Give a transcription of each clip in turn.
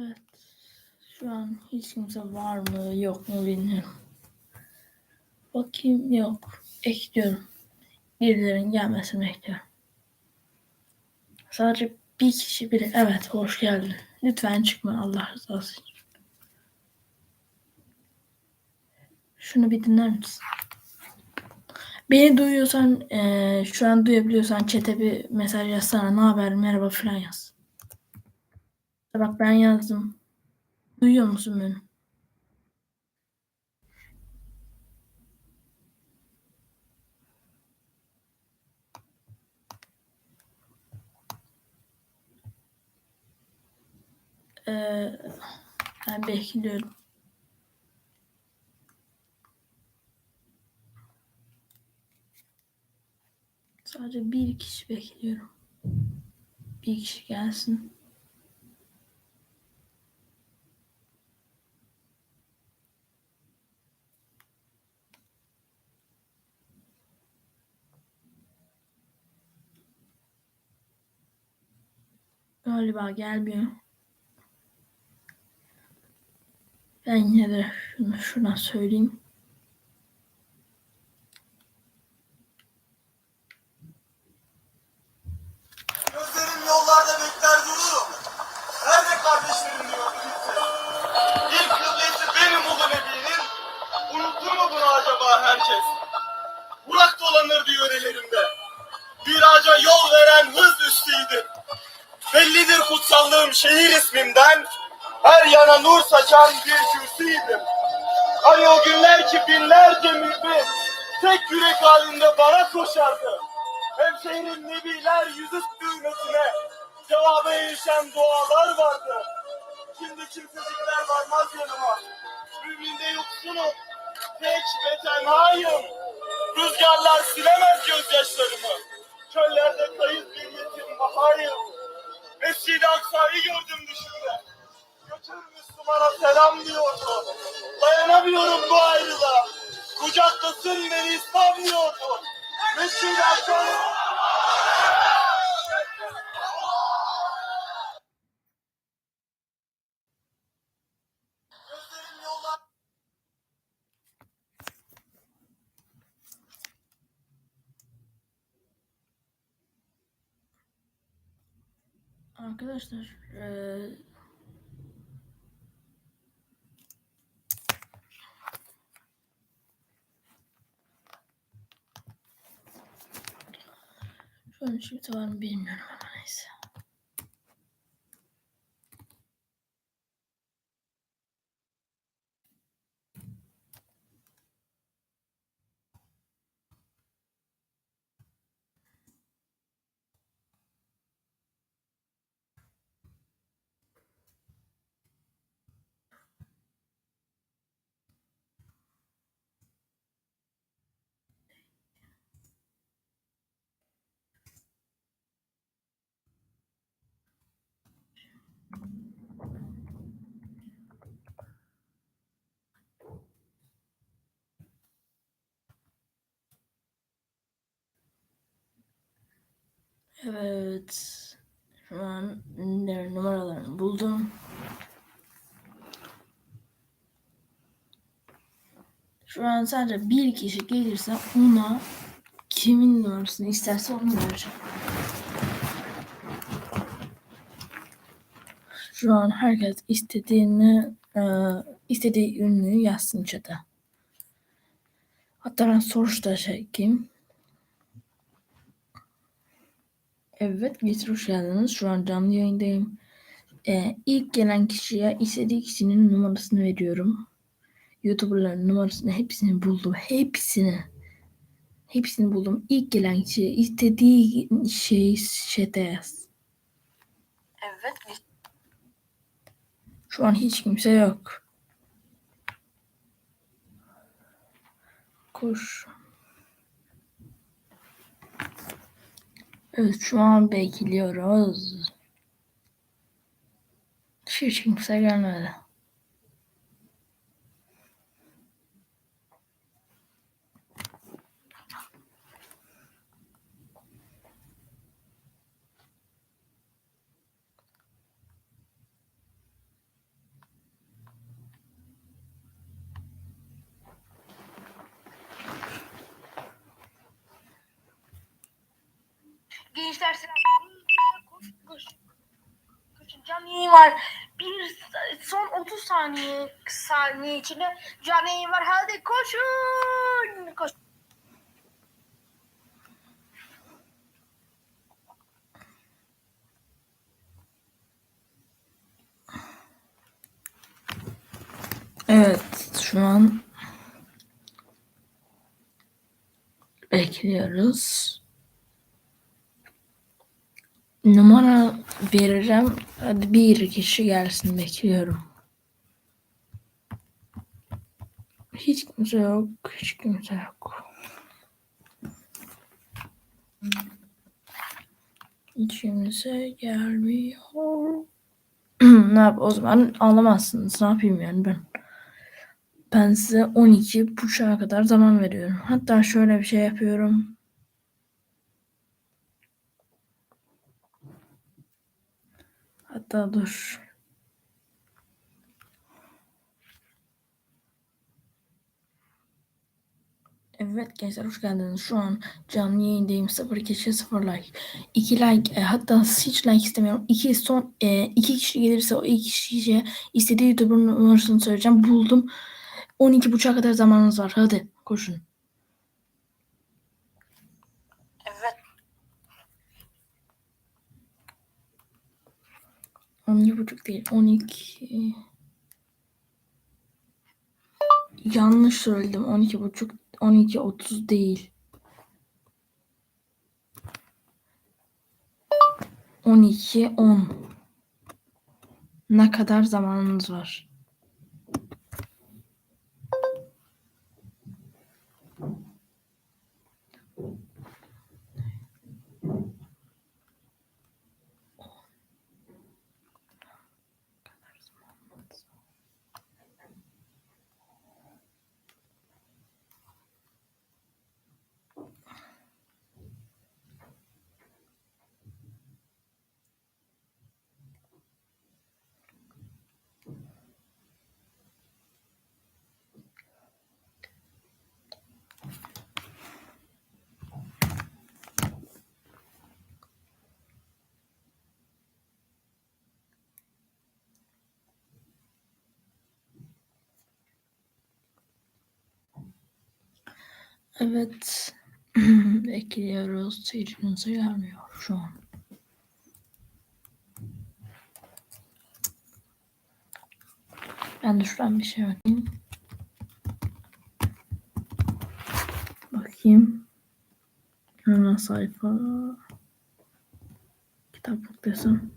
Evet. Şu an hiç kimse var mı yok mu bilmiyorum. Bakayım yok. Ekliyorum. Birilerinin gelmesini bekliyorum. Sadece bir kişi biri. Evet hoş geldin. Lütfen çıkma Allah rızası için. Şunu bir dinler misin? Beni duyuyorsan, eee, şu an duyabiliyorsan chat'e bir mesaj yazsana. Ne haber, merhaba falan yaz. Bak ben yazdım. Duyuyor musun beni? Eee, ben bekliyorum. Sadece bir kişi bekliyorum. Bir kişi gelsin. Galiba gelmiyor. Ben yine de şunu şuna söyleyeyim. Kutsallığım şehir ismimden. Her yana nur saçan bir kürsüydüm. Hani o günler ki binlerce mümin tek yürek halinde bana koşardı. Hem şehrin nebiler yüzü düğmesine cevaba erişen dualar vardı. Şimdi kimsecikler varmaz yanıma. Müminde yoksunum, tek ve tenhayım. Rüzgarlar silemez gözyaşlarımı. Çöllerde kayıp bir yetim bahayım. Mescid-i Aksa'yı gördüm düşümde. Götür Müslümana selam diyordu. Dayanamıyorum bu ayrılığa. Kucaklasın beni İslam diyordu. Mescid-i Aksa'yı... Arkadaşlar eee Şu an şimdi var mı bilmiyorum ama neyse. Evet. Şu an numaralarını buldum. Şu an sadece bir kişi gelirse ona kimin numarasını isterse onu vereceğim. Şu an herkes istediğini e, istediği ünlüyü yazsın chat'e. Hatta ben soruş da çekeyim. Evet, getir hoş geldiniz. Şu an canlı yayındayım. Ee, ilk gelen kişiye istediği kişinin numarasını veriyorum. YouTuber'ların numarasını hepsini buldum. Hepsini. Hepsini buldum. İlk gelen kişiye istediği şeyi chat'e yaz. Evet, Şu an hiç kimse yok. Koş. Evet şu an bekliyoruz. Hiç kimse gelmedi. Gençler selam. Koş koş. Koşun canlı yayın var. Bir son 30 saniye saniye içinde canlı yayın var. Hadi koşun. Koş. Evet şu an bekliyoruz. Numara veririm. Hadi bir kişi gelsin bekliyorum. Hiç kimse yok. Hiç kimse yok. Hiç kimse gelmiyor. ne yap o zaman ağlamazsınız. Ne yapayım yani ben? Ben size 12 buçuğa kadar zaman veriyorum. Hatta şöyle bir şey yapıyorum. Hatta dur. Evet gençler hoş geldiniz. Şu an canlı yayındayım. 0 kişi 0 like. 2 like e, hatta hiç like istemiyorum. 2 son 2 kişi gelirse o 2 kişiye istediği YouTuber numarasını söyleyeceğim. Buldum. 12 buçuğa kadar zamanınız var. Hadi koşun. 12 buçuk değil. 12 Yanlış söyledim. 12 buçuk 12 30 değil. 12 10 Ne kadar zamanınız var? Evet. Bekliyoruz. Hiçbiriniz gelmiyor şu an. Ben de şuradan bir şey bakayım. Bakayım. Hemen sayfa. Kitaplık desem.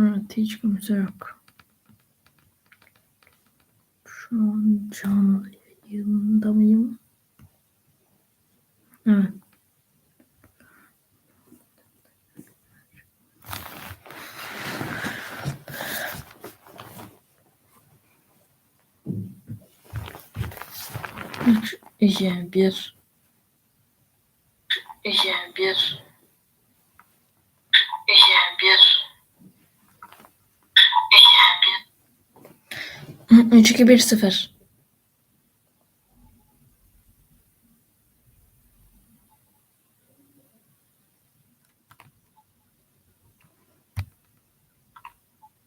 Evet hiç kimse yok. Şu an canlı yayında mıyım? Evet. Üç, iki, bir. İki, bir. İki, bir. 3-2-1-0.